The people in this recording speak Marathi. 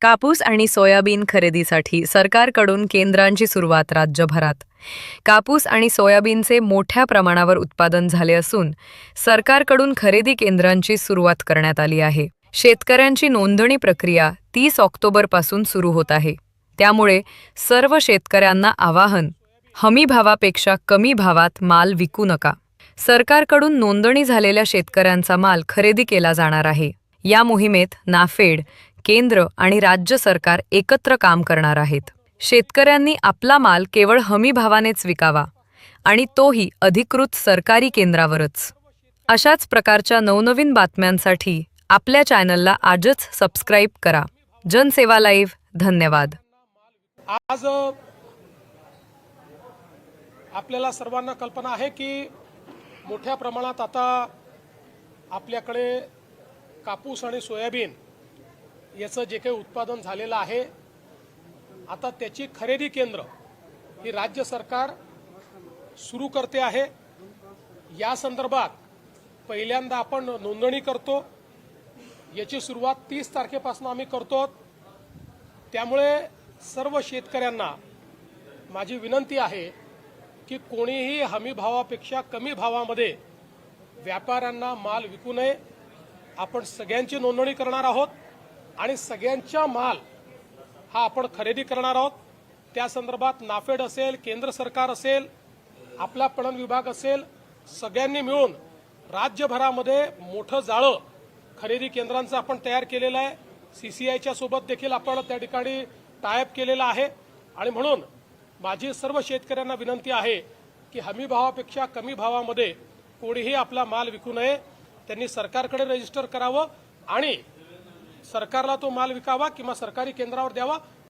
कापूस आणि सोयाबीन खरेदीसाठी सरकारकडून केंद्रांची सुरुवात राज्यभरात. कापूस आणि सोयाबीनचे मोठ्या प्रमाणावर उत्पादन झाले असून सरकारकडून खरेदी केंद्रांची सुरुवात करण्यात आली आहे. शेतकऱ्यांची नोंदणी प्रक्रिया तीस ऑक्टोबरपासून सुरू होत आहे. त्यामुळे सर्व शेतकऱ्यांना आवाहन हमी भावापेक्षा कमी भावात माल विकू नका. सरकारकडून नोंदणी झालेल्या शेतकऱ्यांचा माल खरेदी केला जाणार आहे. या मोहिमेत नाफेड केंद्र आणि राज्य सरकार एकत्र काम करणार आहेत. शेतकऱ्यांनी आपला माल केवळ हमी भावानेच विकावा आणि तोही अधिकृत सरकारी केंद्रावरच. अशाच प्रकारच्या नवनवीन बातम्यांसाठी आपल्या चॅनलला आजच सबस्क्राईब करा. जनसेवा लाईव्ह. धन्यवाद. आज आपल्याला सर्वांना कल्पना आहे की मोठ्या प्रमाणात आता आपल्याकडे कापूस आणि सोयाबीन याचं जे काही उत्पादन झालेलं आहे आता त्याची खरेदी केंद्र ही राज्य सरकार सुरू करते आहे. या संदर्भात पहिल्यांदा आपण नोंदणी करतो. याची सुरुवात तीस तारखेपासून आम्ही करतो. त्यामुळे सर्व शेतकऱ्यांना माझी विनंती आहे की कोणीही हमी भावापेक्षा कमी भावामध्ये व्यापाऱ्यांना माल विकू नये. आपण सगळ्यांची नोंदणी करणार आहोत. आणि सगळ्यांचा माल हा आपण खरेदी करणार आहोत. त्या संदर्भात नाफेड असेल केंद्र सरकार असेल आपला पणन विभाग असेल सगळ्यांनी मिळून राज्यभरामध्ये मोठं जाळं खरेदी केंद्रांचं आपण तयार केलेलं आहे. सी सी सोबत देखील आपण त्या ठिकाणी टायअप केलेला आहे. आणि म्हणून माझी सर्व शेतकऱ्यांना विनंती आहे की हमी भावापेक्षा कमी भावामध्ये कोणीही आपला माल विकू नये. त्यांनी सरकारकडे रजिस्टर करावं आणि सरकारला तो माल विकावा किंवा सरकारी केंद्रावर द्यावा